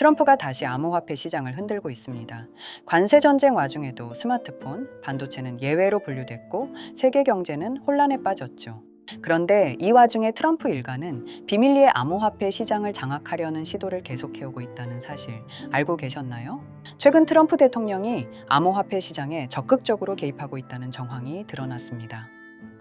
트럼프가 다시 암호화폐 시장을 흔들고 있습니다. 관세 전쟁 와중에도 스마트폰, 반도체는 예외로 분류됐고 세계 경제는 혼란에 빠졌죠. 그런데 이 와중에 트럼프 일가는 비밀리에 암호화폐 시장을 장악하려는 시도를 계속해오고 있다는 사실 알고 계셨나요? 최근 트럼프 대통령이 암호화폐 시장에 적극적으로 개입하고 있다는 정황이 드러났습니다.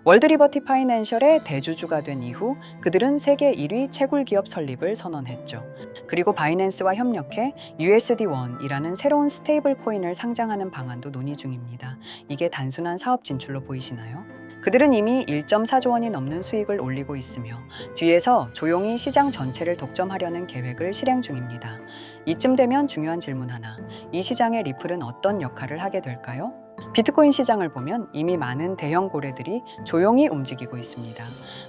월드리버티 파이낸셜의 대주주가 된 이후 그들은 세계 1위 채굴 기업 설립을 선언했죠. 그리고 바이낸스와 협력해 USD1이라는 새로운 스테이블 코인을 상장하는 방안도 논의 중입니다. 이게 단순한 사업 진출로 보이시나요? 그들은 이미 1.4조 원이 넘는 수익을 올리고 있으며 뒤에서 조용히 시장 전체를 독점하려는 계획을 실행 중입니다. 이쯤 되면 중요한 질문 하나. 이 시장의 리플은 어떤 역할을 하게 될까요? 비트코인 시장을 보면 이미 많은 대형 고래들이 조용히 움직이고 있습니다.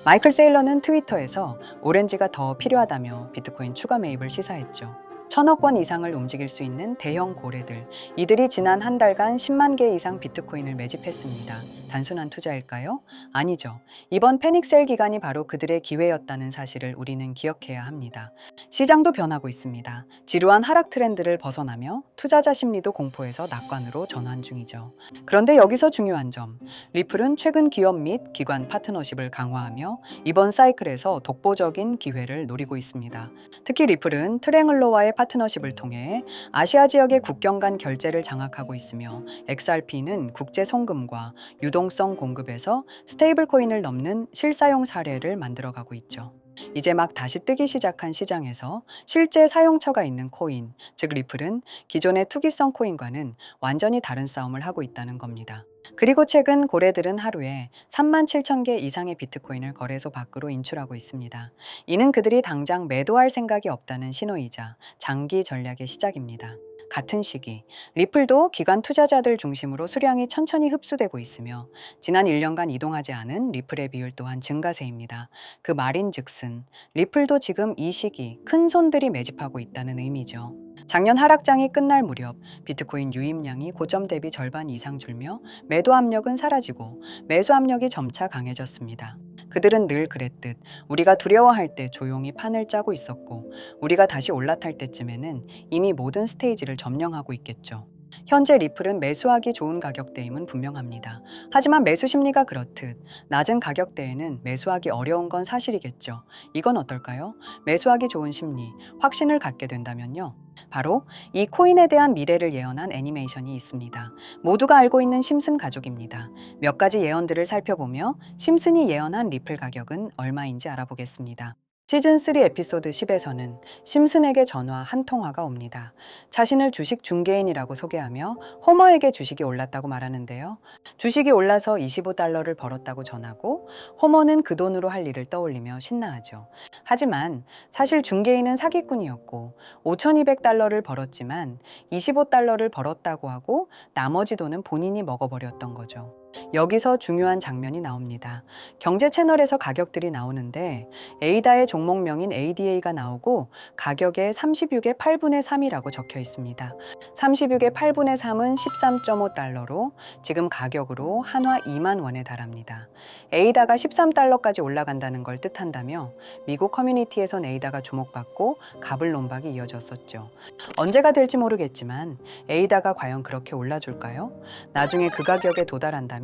마이클 세일러는 트위터에서 오렌지가 더 필요하다며 비트코인 추가 매입을 시사했죠. 천억 원 이상을 움직일 수 있는 대형 고래들. 이들이 지난 한 달간 10만 개 이상 비트코인을 매집했습니다. 단순한 투자일까요? 아니죠. 이번 패닉셀 기간이 바로 그들의 기회였다는 사실을 우리는 기억해야 합니다. 시장도 변하고 있습니다. 지루한 하락 트렌드를 벗어나며 투자자 심리도 공포에서 낙관으로 전환 중이죠. 그런데 여기서 중요한 점, 리플은 최근 기업 및 기관 파트너십을 강화하며 이번 사이클에서 독보적인 기회를 노리고 있습니다. 특히 리플은 트랭글러와의 파트너십을 통해 아시아 지역의 국경 간 결제를 장악하고 있으며 XRP는 국제 송금과 유동 성 공급에서 스테이블 코인을 넘는 실사용 사례를 만들어가고 있죠. 이제 막 다시 뜨기 시작한 시장에서 실제 사용처가 있는 코인, 즉 리플은 기존의 투기성 코인과는 완전히 다른 싸움을 하고 있다는 겁니다. 그리고 최근 고래들은 하루에 3만 7천 개 이상의 비트코인을 거래소 밖으로 인출하고 있습니다. 이는 그들이 당장 매도할 생각이 없다는 신호이자 장기 전략의 시작입니다. 같은 시기, 리플도 기관 투자자들 중심으로 수량이 천천히 흡수되고 있으며 지난 1년간 이동하지 않은 리플의 비율 또한 증가세입니다. 그 말인 즉슨 리플도 지금 이 시기 큰 손들이 매집하고 있다는 의미죠. 작년 하락장이 끝날 무렵 비트코인 유입량이 고점 대비 절반 이상 줄며 매도 압력은 사라지고 매수 압력이 점차 강해졌습니다. 그들은 늘 그랬듯 우리가 두려워할 때 조용히 판을 짜고 있었고 우리가 다시 올라탈 때쯤에는 이미 모든 스테이지를 점령하고 있겠죠. 현재 리플은 매수하기 좋은 가격대임은 분명합니다. 하지만 매수 심리가 그렇듯 낮은 가격대에는 매수하기 어려운 건 사실이겠죠. 이건 어떨까요? 매수하기 좋은 심리, 확신을 갖게 된다면요. 바로 이 코인에 대한 미래를 예언한 애니메이션이 있습니다. 모두가 알고 있는 심슨 가족입니다. 몇 가지 예언들을 살펴보며 심슨이 예언한 리플 가격은 얼마인지 알아보겠습니다. 시즌 3 에피소드 10에서는 심슨에게 전화 한 통화가 옵니다. 자신을 주식 중개인이라고 소개하며 호머에게 주식이 올랐다고 말하는데요. 주식이 올라서 25달러를 벌었다고 전하고 호머는 그 돈으로 할 일을 떠올리며 신나하죠. 하지만 사실 중개인은 사기꾼이었고 5,200달러를 벌었지만 25달러를 벌었다고 하고 나머지 돈은 본인이 먹어버렸던 거죠. 여기서 중요한 장면이 나옵니다. 경제 채널에서 가격들이 나오는데 에이다의 종목명인 ADA가 나오고 가격에 36의 8분의 3이라고 적혀 있습니다. 36의 8분의 3은 13.5달러로 지금 가격으로 한화 2만 원에 달합니다. 에이다가 13달러까지 올라간다는 걸 뜻한다며 미국 커뮤니티에선 에이다가 주목받고 갑을 논박이 이어졌었죠. 언제가 될지 모르겠지만 에이다가 과연 그렇게 올라줄까요? 나중에 그 가격에 도달한다면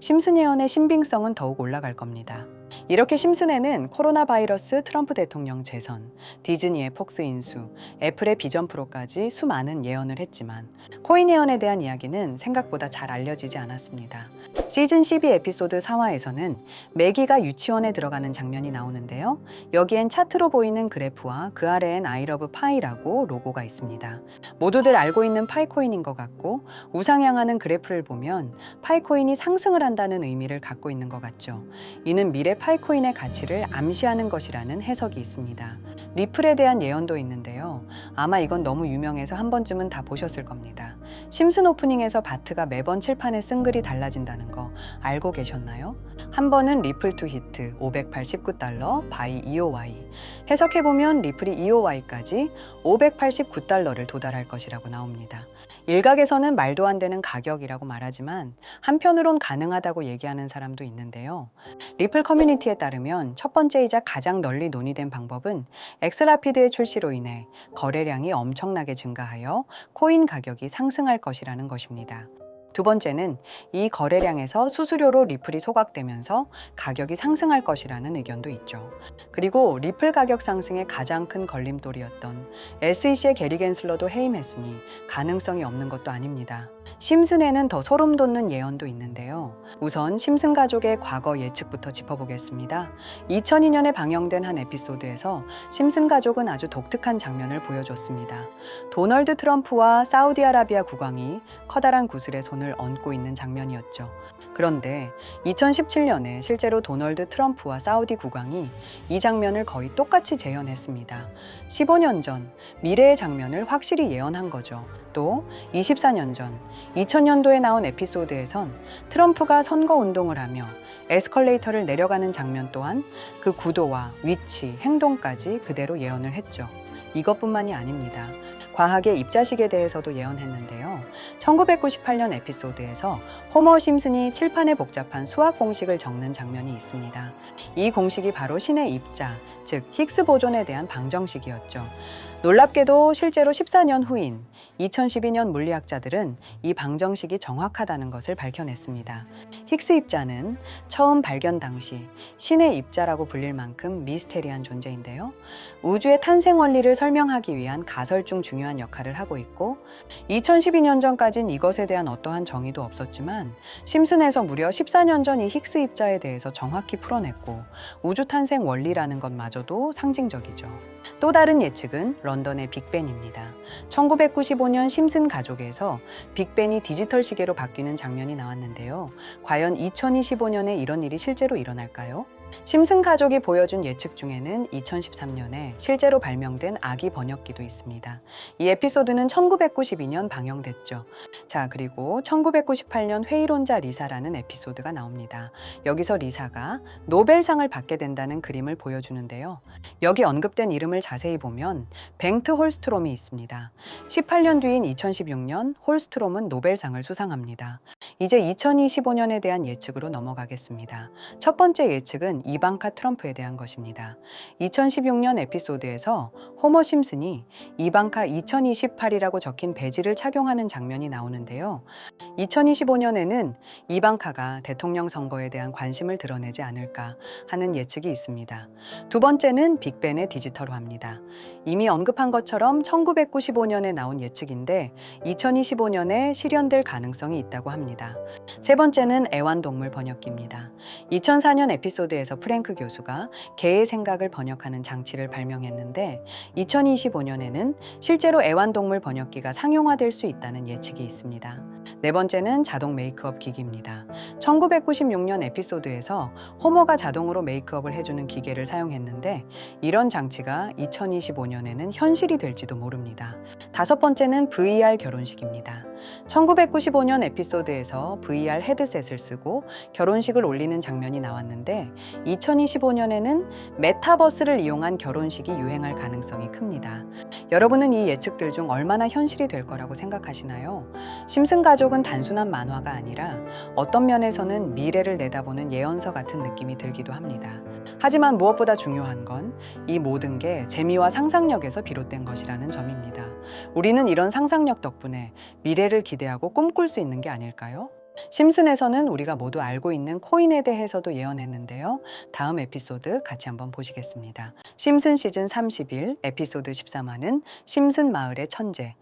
심슨 예언의 신빙성은 더욱 올라갈 겁니다. 이렇게 심슨에는 코로나 바이러스 트럼프 대통령 재선, 디즈니의 폭스 인수, 애플의 비전 프로까지 수많은 예언을 했지만 코인 예언에 대한 이야기는 생각보다 잘 알려지지 않았습니다. 시즌 12 에피소드 4화에서는 매기가 유치원에 들어가는 장면이 나오는데요. 여기엔 차트로 보이는 그래프와 그 아래엔 아이러브 파이라고 로고가 있습니다. 모두들 알고 있는 파이코인인 것 같고 우상향하는 그래프를 보면 파이코인이 상승을 한다는 의미를 갖고 있는 것 같죠. 이는 미래 파이코인의 가치를 암시하는 것이라는 해석이 있습니다. 리플에 대한 예언도 있는데요. 아마 이건 너무 유명해서 한 번쯤은 다 보셨을 겁니다. 심슨 오프닝에서 바트가 매번 칠판에 쓴 글이 달라진다는 거 알고 계셨나요? 한 번은 리플 투 히트 589달러 바이 EOY 해석해보면 리플이 EOY까지 589달러를 도달할 것이라고 나옵니다. 일각에서는 말도 안 되는 가격이라고 말하지만 한편으론 가능하다고 얘기하는 사람도 있는데요. 리플 커뮤니티에 따르면 첫 번째이자 가장 널리 논의된 방법은 엑스라피드의 출시로 인해 거래량이 엄청나게 증가하여 코인 가격이 상승할 것이라는 것입니다. 두 번째는 이 거래량에서 수수료로 리플이 소각되면서 가격이 상승할 것이라는 의견도 있죠. 그리고 리플 가격 상승의 가장 큰 걸림돌이었던 SEC의 게리 겐슬러도 해임했으니 가능성이 없는 것도 아닙니다. 심슨에는 더 소름 돋는 예언도 있는데요. 우선 심슨 가족의 과거 예측부터 짚어보겠습니다. 2002년에 방영된 한 에피소드에서 심슨 가족은 아주 독특한 장면을 보여줬습니다. 도널드 트럼프와 사우디아라비아 국왕이 커다란 구슬에 손을 얹고 있는 장면이었죠. 그런데 2017년에 실제로 도널드 트럼프와 사우디 국왕이 이 장면을 거의 똑같이 재현했습니다. 15년 전 미래의 장면을 확실히 예언한 거죠. 또 24년 전 2000년도에 나온 에피소드에선 트럼프가 선거 운동을 하며 에스컬레이터를 내려가는 장면 또한 그 구도와 위치, 행동까지 그대로 예언을 했죠. 이것뿐만이 아닙니다. 과학의 입자식에 대해서도 예언했는데요. 1998년 에피소드에서 호머 심슨이 칠판에 복잡한 수학 공식을 적는 장면이 있습니다. 이 공식이 바로 신의 입자, 즉 힉스 보존에 대한 방정식이었죠. 놀랍게도 실제로 14년 후인 2012년 물리학자들은 이 방정식이 정확하다는 것을 밝혀냈습니다. 힉스 입자는 처음 발견 당시 신의 입자라고 불릴 만큼 미스테리한 존재인데요. 우주의 탄생 원리를 설명하기 위한 가설 중 중요한 역할을 하고 있고 2012년 전까진 이것에 대한 어떠한 정의도 없었지만 심슨에서 무려 14년 전 이 힉스 입자에 대해서 정확히 풀어냈고 우주 탄생 원리라는 것마저도 상징적이죠. 또 다른 예측은 런던의 빅벤입니다. 1995년 심슨 가족에서 빅벤이 디지털 시계로 바뀌는 장면이 나왔는데요. 과연 2025년에 이런 일이 실제로 일어날까요? 심슨 가족이 보여준 예측 중에는 2013년에 실제로 발명된 아기 번역기도 있습니다. 이 에피소드는 1992년 방영됐죠. 자, 그리고 1998년 회의론자 리사라는 에피소드가 나옵니다. 여기서 리사가 노벨상을 받게 된다는 그림을 보여주는데요. 여기 언급된 이름을 자세히 보면 뱅트 홀스트롬이 있습니다. 18년 뒤인 2016년 홀스트롬은 노벨상을 수상합니다. 이제 2025년에 대한 예측으로 넘어가겠습니다. 첫 번째 예측은 이방카 트럼프에 대한 것입니다. 2016년 에피소드에서 호머 심슨이 이방카 2028이라고 적힌 배지를 착용하는 장면이 나오는데요. 2025년에는 이방카가 대통령 선거에 대한 관심을 드러내지 않을까 하는 예측이 있습니다. 두 번째는 빅벤의 디지털화입니다. 이미 언급한 것처럼 1995년에 나온 예측인데 2025년에 실현될 가능성이 있다고 합니다. 세 번째는 애완동물 번역기입니다. 2004년 에피소드에서 프랭크 교수가 개의 생각을 번역하는 장치를 발명했는데 2025년에는 실제로 애완동물 번역기가 상용화될 수 있다는 예측이 있습니다. 네 번째는 자동 메이크업 기기입니다. 1996년 에피소드에서 호머가 자동으로 메이크업을 해주는 기계를 사용했는데 이런 장치가 2025년에는 현실이 될지도 모릅니다. 다섯 번째는 VR 결혼식입니다. 1995년 에피소드에서 VR 헤드셋을 쓰고 결혼식을 올리는 장면이 나왔는데 2025년에는 메타버스를 이용한 결혼식이 유행할 가능성이 큽니다. 여러분은 이 예측들 중 얼마나 현실이 될 거라고 생각하시나요? 심슨 가족은 단순한 만화가 아니라 어떤 면에서는 미래를 내다보는 예언서 같은 느낌이 들기도 합니다. 하지만 무엇보다 중요한 건 이 모든 게 재미와 상상력에서 비롯된 것이라는 점입니다. 우리는 이런 상상력 덕분에 미래를 기대하고 꿈꿀 수 있는 게 아닐까요? 심슨에서는 우리가 모두 알고 있는 코인에 대해서도 예언했는데요. 다음 에피소드 같이 한번 보시겠습니다. 심슨 시즌 31 에피소드 13화는 심슨 마을의 천재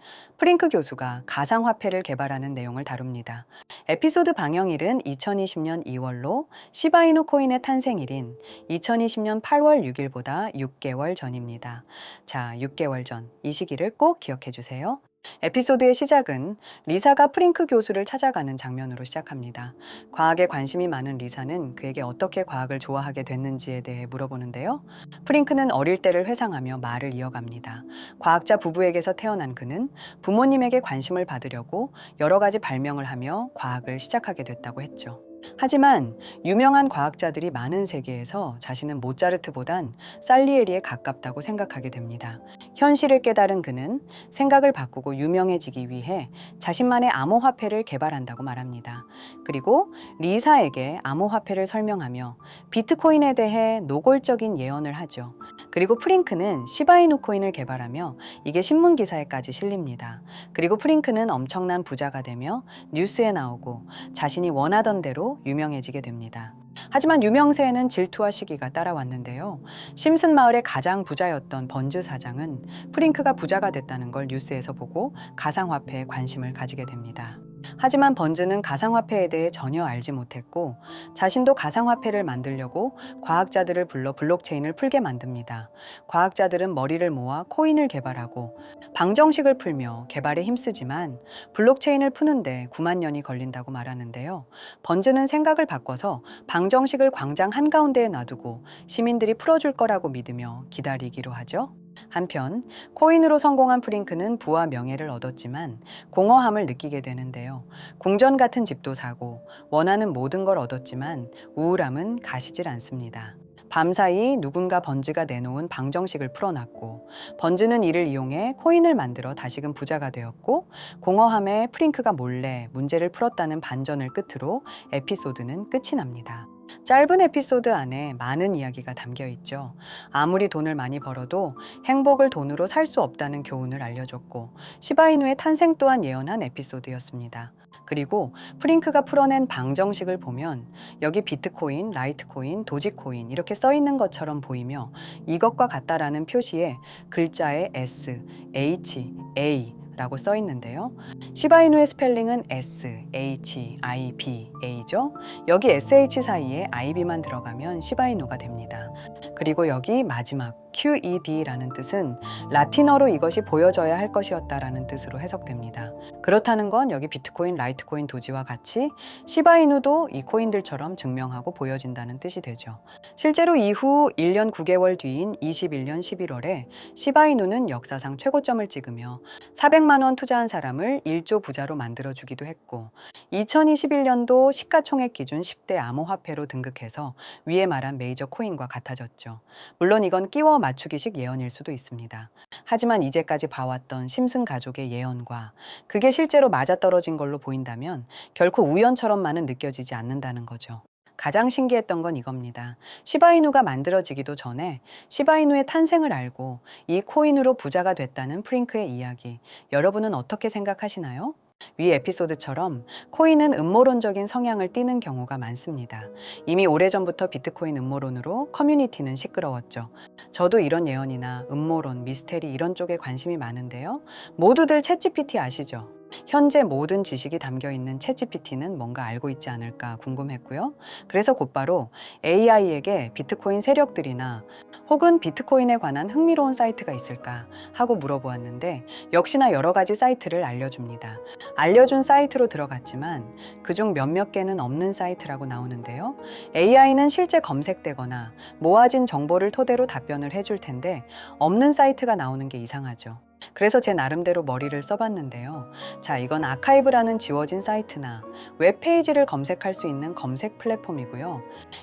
프링크 교수가 가상화폐를 개발하는 내용을 다룹니다. 에피소드 방영일은 2020년 2월로 시바이누 코인의 탄생일인 2020년 8월 6일보다 6개월 전입니다. 자, 6개월 전 이 시기를 꼭 기억해 주세요. 에피소드의 시작은 리사가 프링크 교수를 찾아가는 장면으로 시작합니다. 과학에 관심이 많은 리사는 그에게 어떻게 과학을 좋아하게 됐는지에 대해 물어보는데요. 프링크는 어릴 때를 회상하며 말을 이어갑니다. 과학자 부부에게서 태어난 그는 부모님에게 관심을 받으려고 여러 가지 발명을 하며 과학을 시작하게 됐다고 했죠. 하지만 유명한 과학자들이 많은 세계에서 자신은 모차르트보단 살리에리에 가깝다고 생각하게 됩니다. 현실을 깨달은 그는 생각을 바꾸고 유명해지기 위해 자신만의 암호화폐를 개발한다고 말합니다. 그리고 리사에게 암호화폐를 설명하며 비트코인에 대해 노골적인 예언을 하죠. 그리고 프링크는 시바이누 코인을 개발하며 이게 신문 기사에까지 실립니다. 그리고 프링크는 엄청난 부자가 되며 뉴스에 나오고 자신이 원하던 대로 유명해지게 됩니다. 하지만 유명세에는 질투와 시기가 따라왔는데요. 심슨 마을의 가장 부자였던 번즈 사장은 프링크가 부자가 됐다는 걸 뉴스에서 보고 가상화폐에 관심을 가지게 됩니다. 하지만 번즈는 가상화폐에 대해 전혀 알지 못했고 자신도 가상화폐를 만들려고 과학자들을 불러 블록체인을 풀게 만듭니다. 과학자들은 머리를 모아 코인을 개발하고 방정식을 풀며 개발에 힘쓰지만 블록체인을 푸는데 9만 년이 걸린다고 말하는데요. 번즈는 생각을 바꿔서 방정식을 광장 한가운데에 놔두고 시민들이 풀어줄 거라고 믿으며 기다리기로 하죠. 한편 코인으로 성공한 프링크는 부와 명예를 얻었지만 공허함을 느끼게 되는데요. 궁전 같은 집도 사고 원하는 모든 걸 얻었지만 우울함은 가시질 않습니다. 밤사이 누군가 번즈가 내놓은 방정식을 풀어놨고 번즈는 이를 이용해 코인을 만들어 다시금 부자가 되었고 공허함에 프링크가 몰래 문제를 풀었다는 반전을 끝으로 에피소드는 끝이 납니다. 짧은 에피소드 안에 많은 이야기가 담겨 있죠. 아무리 돈을 많이 벌어도 행복을 돈으로 살 수 없다는 교훈을 알려줬고 시바이누의 탄생 또한 예언한 에피소드였습니다. 그리고 프링크가 풀어낸 방정식을 보면 여기 비트코인, 라이트코인, 도지코인 이렇게 써 있는 것처럼 보이며 이것과 같다라는 표시에 글자에 S, H, A 라고 써 있는데요. 시바이누의 스펠링은 S, H, I, B, A죠. 여기 SH 사이에 IB만 들어가면 시바이누가 됩니다. 그리고 여기 마지막 QED라는 뜻은 라틴어로 이것이 보여져야 할 것이었다라는 뜻으로 해석됩니다. 그렇다는 건 여기 비트코인, 라이트코인, 도지와 같이 시바이누도 이 코인들처럼 증명하고 보여진다는 뜻이 되죠. 실제로 이후 1년 9개월 뒤인 21년 11월에 시바이누는 역사상 최고점을 찍으며 400만 원 투자한 사람을 1조 부자로 만들어 주기도 했고 2021년도 시가총액 기준 10대 암호화폐로 등극해서 위에 말한 메이저 코인과 같아졌죠. 물론 이건 끼워 맞추기식 예언일 수도 있습니다. 하지만 이제까지 봐왔던 심슨 가족의 예언과 그게 실제로 맞아떨어진 걸로 보인다면 결코 우연처럼만은 느껴지지 않는다는 거죠. 가장 신기했던 건 이겁니다. 시바이누가 만들어지기도 전에 시바이누의 탄생을 알고 이 코인으로 부자가 됐다는 프링크의 이야기. 여러분은 어떻게 생각하시나요? 위 에피소드처럼 코인은 음모론적인 성향을 띠는 경우가 많습니다. 이미 오래전부터 비트코인 음모론으로 커뮤니티는 시끄러웠죠. 저도 이런 예언이나 음모론, 미스테리 이런 쪽에 관심이 많은데요. 모두들 챗GPT 아시죠? 현재 모든 지식이 담겨 있는 챗GPT는 뭔가 알고 있지 않을까 궁금했고요. 그래서 곧바로 AI에게 비트코인 세력들이나 혹은 비트코인에 관한 흥미로운 사이트가 있을까 하고 물어보았는데 역시나 여러 가지 사이트를 알려줍니다. 알려준 사이트로 들어갔지만 그중 몇몇 개는 없는 사이트라고 나오는데요. AI는 실제 검색되거나 모아진 정보를 토대로 답변을 해줄 텐데 없는 사이트가 나오는 게 이상하죠. 그래서 제 나름대로 머리를 써봤는데요. 자, 이건 아카이브라는 지워진 사이트나 웹페이지를 검색할 수 있는 검색 플랫폼이고요.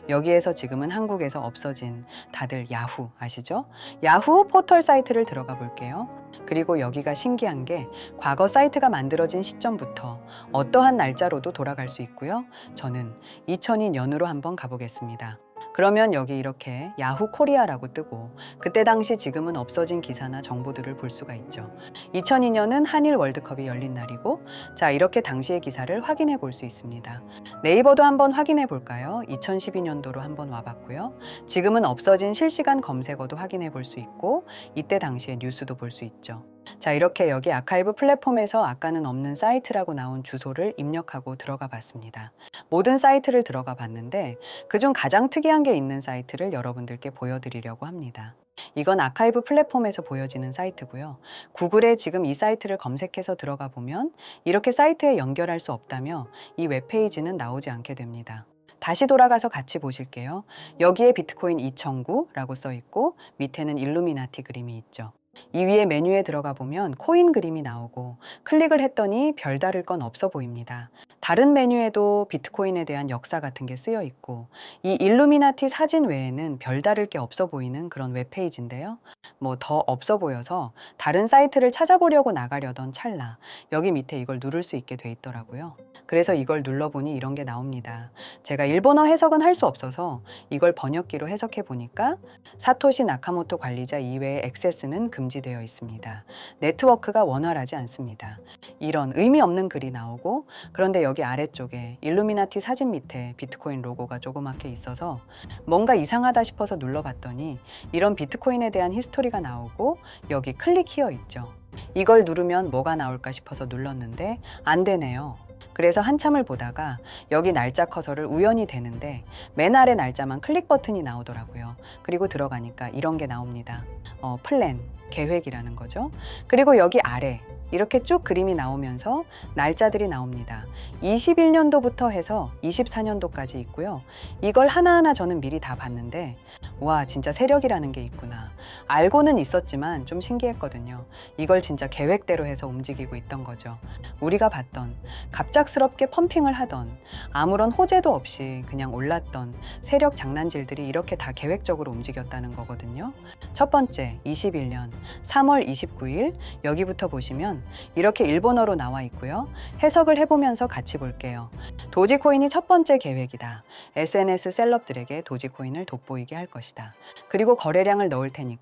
여기에서 지금은 한국에서 없어진 다들 야후 아시죠? 야후 포털 사이트를 들어가 볼게요. 그리고 여기가 신기한 게 과거 사이트가 만들어진 시점부터 어떠한 날짜로도 돌아갈 수 있고요. 저는 2002년으로 한번 가보겠습니다. 그러면 여기 이렇게 야후 코리아라고 뜨고 그때 당시 지금은 없어진 기사나 정보들을 볼 수가 있죠. 2002년은 한일 월드컵이 열린 날이고 자 이렇게 당시의 기사를 확인해 볼 수 있습니다. 네이버도 한번 확인해 볼까요? 2012년도로 한번 와봤고요. 지금은 없어진 실시간 검색어도 확인해 볼 수 있고 이때 당시의 뉴스도 볼 수 있죠. 자, 이렇게 여기 아카이브 플랫폼에서 아까는 없는 사이트라고 나온 주소를 입력하고 들어가 봤습니다. 모든 사이트를 들어가 봤는데 그중 가장 특이한 게 있는 사이트를 여러분들께 보여드리려고 합니다. 이건 아카이브 플랫폼에서 보여지는 사이트고요. 구글에 지금 이 사이트를 검색해서 들어가 보면 이렇게 사이트에 연결할 수 없다며 이 웹페이지는 나오지 않게 됩니다. 다시 돌아가서 같이 보실게요. 여기에 비트코인 2009라고 써 있고 밑에는 일루미나티 그림이 있죠. 이 위에 메뉴에 들어가 보면 코인 그림이 나오고 클릭을 했더니 별다를 건 없어 보입니다. 다른 메뉴에도 비트코인에 대한 역사 같은 게 쓰여 있고 이 일루미나티 사진 외에는 별다를 게 없어 보이는 그런 웹페이지인데요. 뭐 더 없어 보여서 다른 사이트를 찾아보려고 나가려던 찰나 여기 밑에 이걸 누를 수 있게 돼 있더라고요. 그래서 이걸 눌러보니 이런 게 나옵니다. 제가 일본어 해석은 할 수 없어서 이걸 번역기로 해석해 보니까 사토시 나카모토 관리자 이외의 액세스는 금 지되어 있습니다. 네트워크가 원활하지 않습니다. 이런 의미 없는 글이 나오고 그런데 여기 아래쪽에 일루미나티 사진 밑에 비트코인 로고가 조그맣게 있어서 뭔가 이상하다 싶어서 눌러봤더니 이런 비트코인에 대한 히스토리가 나오고 여기 클릭 히어 있죠. 이걸 누르면 뭐가 나올까 싶어서 눌렀는데 안 되네요. 그래서 한참을 보다가 여기 날짜 커서를 우연히 되는데 맨 아래 날짜만 클릭 버튼이 나오더라고요. 그리고 들어가니까 이런 게 나옵니다. 어, 플랜, 계획이라는 거죠. 그리고 여기 아래 이렇게 쭉 그림이 나오면서 날짜들이 나옵니다. 21년도부터 해서 24년도까지 있고요. 이걸 하나하나 저는 미리 다 봤는데 와 진짜 세력이라는 게 있구나. 알고는 있었지만 좀 신기했거든요. 이걸 진짜 계획대로 해서 움직이고 있던 거죠. 우리가 봤던 갑작스럽게 펌핑을 하던 아무런 호재도 없이 그냥 올랐던 세력 장난질들이 이렇게 다 계획적으로 움직였다는 거거든요. 첫 번째 21년 3월 29일 여기부터 보시면 이렇게 일본어로 나와 있고요. 해석을 해보면서 같이 볼게요. 도지코인이 첫 번째 계획이다. SNS 셀럽들에게 도지코인을 돋보이게 할 것이다. 그리고 거래량을 넣을 테니까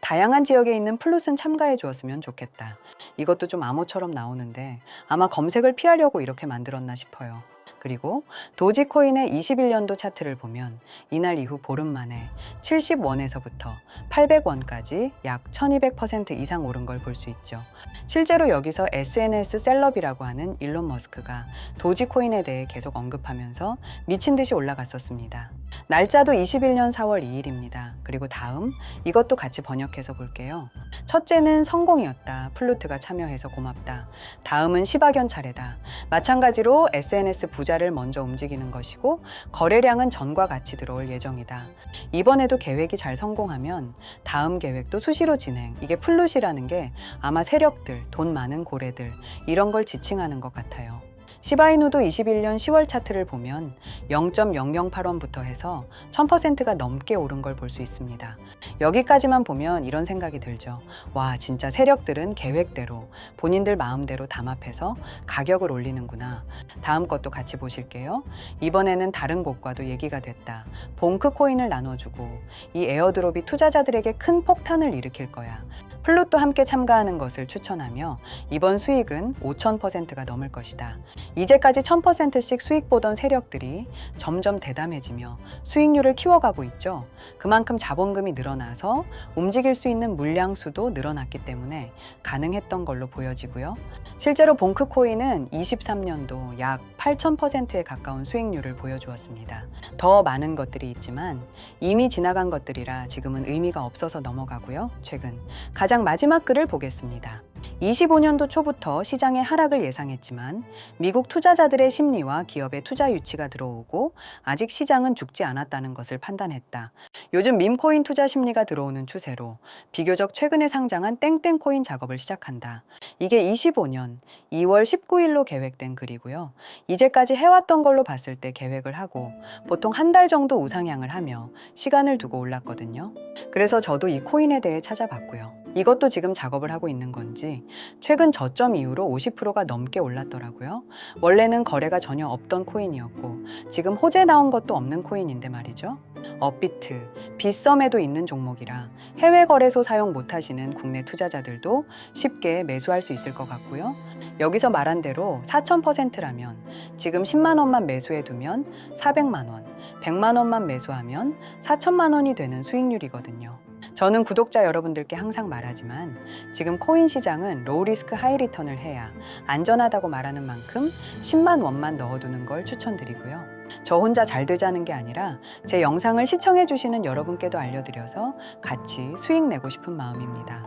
다양한 지역에 있는 플룻은 참가해 주었으면 좋겠다. 이것도 좀 암호처럼 나오는데 아마 검색을 피하려고 이렇게 만들었나 싶어요. 그리고 도지코인의 21년도 차트를 보면 이날 이후 보름 만에 70원에서부터 800원까지 약 1200% 이상 오른 걸 볼 수 있죠. 실제로 여기서 SNS 셀럽이라고 하는 일론 머스크가 도지코인에 대해 계속 언급하면서 미친 듯이 올라갔었습니다. 날짜도 21년 4월 2일입니다. 그리고 다음 이것도 같이 번역해서 볼게요. 첫째는 성공이었다. 플루트가 참여해서 고맙다. 다음은 시바견 차례다. 마찬가지로 SNS 부자 를 먼저 움직이는 것이고 거래량은 전과 같이 들어올 예정이다. 이번에도 계획이 잘 성공하면 다음 계획도 수시로 진행. 이게 플룻이라는 게 아마 세력들, 돈 많은 고래들 이런 걸 지칭하는 것 같아요. 시바이누도 21년 10월 차트를 보면 0.008원부터 해서 1000%가 넘게 오른 걸 볼 수 있습니다. 여기까지만 보면 이런 생각이 들죠. 와, 진짜 세력들은 계획대로 본인들 마음대로 담합해서 가격을 올리는구나. 다음 것도 같이 보실게요. 이번에는 다른 곳과도 얘기가 됐다. 봉크 코인을 나눠주고 이 에어드롭이 투자자들에게 큰 폭탄을 일으킬 거야. 플롯도 함께 참가하는 것을 추천하며 이번 수익은 5,000%가 넘을 것이다. 이제까지 1,000%씩 수익 보던 세력들이 점점 대담해지며 수익률을 키워가고 있죠. 그만큼 자본금이 늘어나서 움직일 수 있는 물량 수도 늘어났기 때문에 가능했던 걸로 보여지고요. 실제로 봉크코인은 23년도 약 8,000%에 가까운 수익률을 보여주었습니다. 더 많은 것들이 있지만 이미 지나간 것들이라 지금은 의미가 없어서 넘어가고요. 최근 가장 마지막 글을 보겠습니다. 25년도 초부터 시장의 하락을 예상했지만 미국 투자자들의 심리와 기업의 투자 유치가 들어오고 아직 시장은 죽지 않았다는 것을 판단했다. 요즘 밈코인 투자 심리가 들어오는 추세로 비교적 최근에 상장한 땡땡코인 작업을 시작한다. 이게 25년 2월 19일로 계획된 글이고요. 이제까지 해왔던 걸로 봤을 때 계획을 하고 보통 한 달 정도 우상향을 하며 시간을 두고 올랐거든요. 그래서 저도 이 코인에 대해 찾아봤고요. 이것도 지금 작업을 하고 있는 건지 최근 저점 이후로 50%가 넘게 올랐더라고요. 원래는 거래가 전혀 없던 코인이었고 지금 호재 나온 것도 없는 코인인데 말이죠. 업비트, 빗썸에도 있는 종목이라 해외 거래소 사용 못하시는 국내 투자자들도 쉽게 매수할 수 있을 것 같고요. 여기서 말한 대로 4,000%라면 지금 10만 원만 매수해 두면 400만 원, 100만 원만 매수하면 4천만 원이 되는 수익률이거든요. 저는 구독자 여러분들께 항상 말하지만 지금 코인 시장은 로우 리스크 하이 리턴을 해야 안전하다고 말하는 만큼 10만 원만 넣어두는 걸 추천드리고요. 저 혼자 잘 되자는 게 아니라 제 영상을 시청해 주시는 여러분께도 알려드려서 같이 수익 내고 싶은 마음입니다.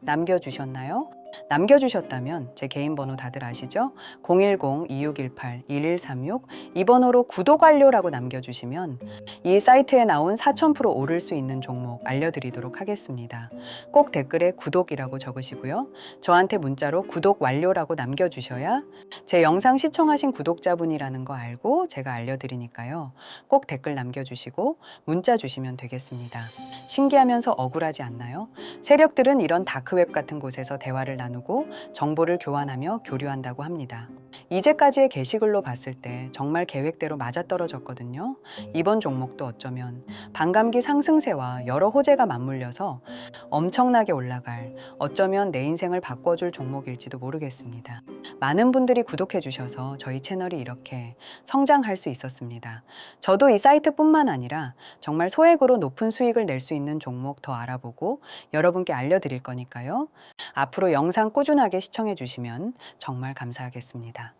남겨주셨나요? 남겨주셨다면 제 개인 번호 다들 아시죠? 010-2618-1136 이 번호로 구독 완료라고 남겨주시면 이 사이트에 나온 4000% 오를 수 있는 종목 알려드리도록 하겠습니다. 꼭 댓글에 구독이라고 적으시고요. 저한테 문자로 구독 완료라고 남겨주셔야 제 영상 시청하신 구독자분이라는 거 알고 제가 알려드리니까요. 꼭 댓글 남겨주시고 문자 주시면 되겠습니다. 신기하면서 억울하지 않나요? 세력들은 이런 다크웹 같은 곳에서 대화를 나누고 정보를 교환하며 교류한다고 합니다. 이제까지의 게시글로 봤을 때 정말 계획대로 맞아떨어졌거든요. 이번 종목도 어쩌면 반감기 상승세와 여러 호재가 맞물려서 엄청나게 올라갈 어쩌면 내 인생을 바꿔줄 종목일지도 모르겠습니다. 많은 분들이 구독해 주셔서 저희 채널이 이렇게 성장할 수 있었습니다. 저도 이 사이트뿐만 아니라 정말 소액으로 높은 수익을 낼 수 있는 종목 더 알아보고 여러분께 알려드릴 거니까요. 앞으로 영상 꾸준하게 시청해 주시면 정말 감사하겠습니다.